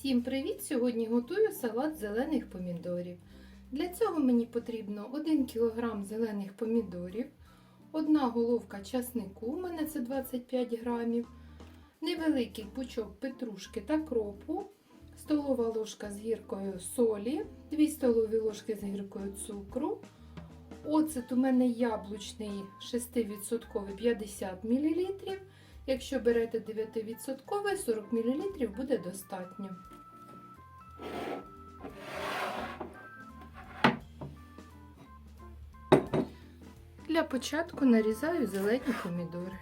Всім привіт! Сьогодні готую салат зелених помідорів. Для цього мені потрібно 1 кг зелених помідорів, одна головка часнику, у мене це 25 грамів, невеликий пучок петрушки та кропу, столова ложка з гіркою солі, 2 столові ложки з гіркою цукру. Оцет у мене яблучний 6% 50 мл. Якщо берете 9%, 40 мл буде достатньо. Для початку нарізаю зелені помідори.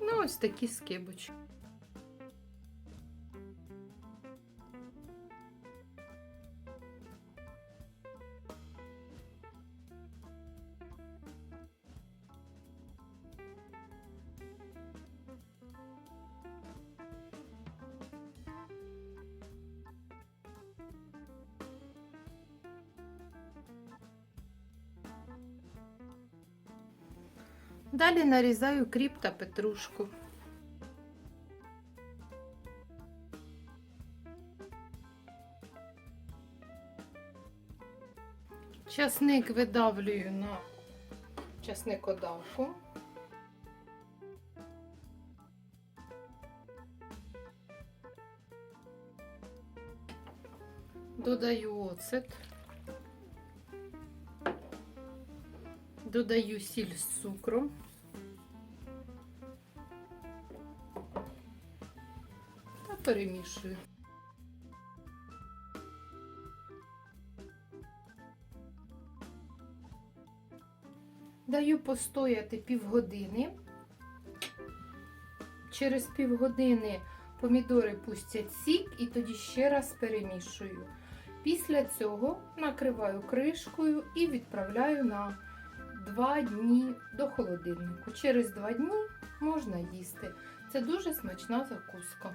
Ну, ось такі скибочки. Далі нарізаю кріп та петрушку. Часник видавлюю на часникодавку. Додаю оцет. Додаю сіль з цукром. Перемішую. Даю постояти півгодини. Через півгодини помідори пустять сік і тоді ще раз перемішую. Після цього накриваю кришкою і відправляю на 2 дні до холодильнику. Через 2 дні можна їсти. Це дуже смачна закуска.